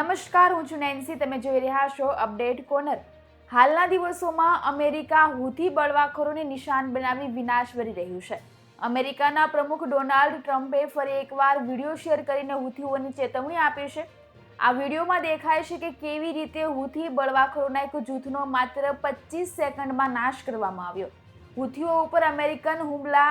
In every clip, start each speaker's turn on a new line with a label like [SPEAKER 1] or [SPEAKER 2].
[SPEAKER 1] નમસ્કાર, હું છું નેન્સી. તમે જોઈ રહ્યા છો અપડેટ કોર્નર. હાલના દિવસોમાં અમેરિકા હુથી બળવાખોરોને નિશાન બનાવી વિનાશ કરી રહ્યું છે. અમેરિકાના પ્રમુખ ડોનાલ્ડ ટ્રમ્પે ફરી એકવાર વીડિયો શેર કરીને હુથીઓની ચેતવણી આપી છે. આ વિડીયોમાં દેખાય છે કે કેવી રીતે હુથી બળવાખોરોના એક જૂથનો માત્ર પચીસ સેકન્ડમાં નાશ કરવામાં આવ્યો. હુથીઓ ઉપર અમેરિકન હુમલા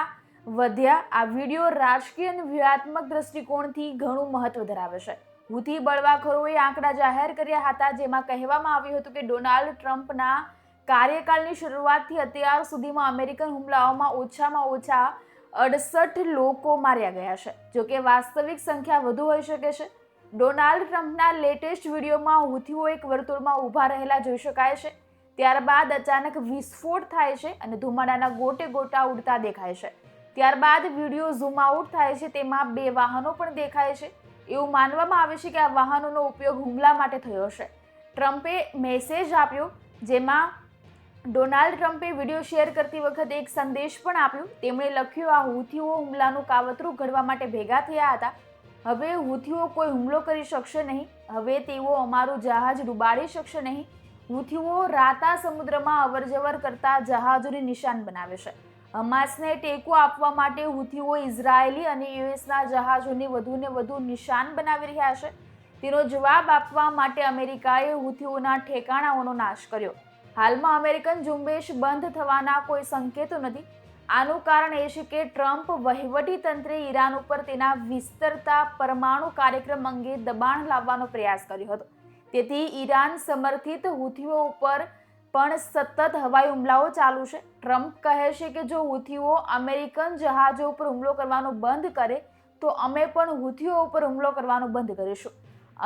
[SPEAKER 1] વધ્યા. આ વીડિયો રાજકીય અને વ્યૂહાત્મક દ્રષ્ટિકોણથી ઘણું મહત્વ ધરાવે છે. હુથી બળવાખોરોએ આંકડા જાહેર કર્યા હતા, જેમાં કહેવામાં આવ્યું હતું કે ડોનાલ્ડ ટ્રમ્પના કાર્યકાળની શરૂઆતથી અત્યાર સુધીમાં અમેરિકન હુમલાઓમાં ઓછામાં ઓછા અડસઠ લોકો માર્યા ગયા છે. જોકે વાસ્તવિક સંખ્યા વધુ હોઈ શકે છે. ડોનાલ્ડ ટ્રમ્પના લેટેસ્ટ વિડીયોમાં હુથીઓ એક વર્તુળમાં ઊભા રહેલા જોઈ શકાય છે. ત્યારબાદ અચાનક વિસ્ફોટ થાય છે અને ધુમાડાના ગોટે ગોટા ઉડતા દેખાય છે. ત્યારબાદ વીડિયો ઝૂમ આઉટ થાય છે, તેમાં બે વાહનો પણ દેખાય છે. એવું માનવામાં આવે છે કે આ વાહનોનો ઉપયોગ હુમલા માટે થયો છે ટ્રમ્પે મેસેજ આપ્યો જેમાં ડોનાલ્ડ ટ્રમ્પે વીડિયો શેર કરતી વખતે એક સંદેશ પણ આપ્યો. તેમણે લખ્યું, આ હુથીઓ હુમલાનું કાવતરું ઘડવા માટે ભેગા થયા હતા. હવે હુથીઓ કોઈ હુમલો કરી શકશે નહીં. હવે તેઓ અમારું જહાજ ડૂબાડી શકશે નહીં. હુથીઓ રાતા સમુદ્રમાં અવરજવર કરતા જહાજોને નિશાન બનાવે છે. હમાસને ટેકો આપવા માટે હુથીઓ ઇઝરાયેલી અને યુએસના જહાજોને વધુને વધુ નિશાન બનાવી રહ્યા છે. તેનો જવાબ આપવા માટે અમેરિકાએ હુથીઓના ઠેકાણાઓનો નાશ કર્યો. હાલમાં અમેરિકન ઝુંબેશ બંધ થવાના કોઈ સંકેતો નથી. આનું કારણ એ છે કે ટ્રમ્પ વહીવટી તંત્રે ઈરાન ઉપર તેના વિસ્તરતા પરમાણુ કાર્યક્રમ અંગે દબાણ લાવવાનો પ્રયાસ કર્યો હતો. તેથી ઈરાન સમર્થિત હુથીઓ ઉપર પણ સતત હવાઈ હુમલાઓ ચાલુ છે. ટ્રમ્પ કહે છે કે જો હુથીઓ અમેરિકન જહાજો ઉપર હુમલો કરવાનો બંધ કરે, તો અમે પણ હુથીઓ ઉપર હુમલો કરવાનો બંધ કરીશું.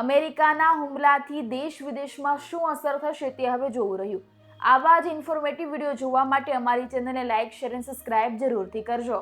[SPEAKER 1] અમેરિકાના હુમલાથી દેશ વિદેશમાં શું અસર થશે તે હવે જોવું રહ્યું. આવા જ ઇન્ફોર્મેટિવ વીડિયો જોવા માટે અમારી ચેનલને લાઇક શેર અને સબસ્ક્રાઇબ જરૂરથી કરજો.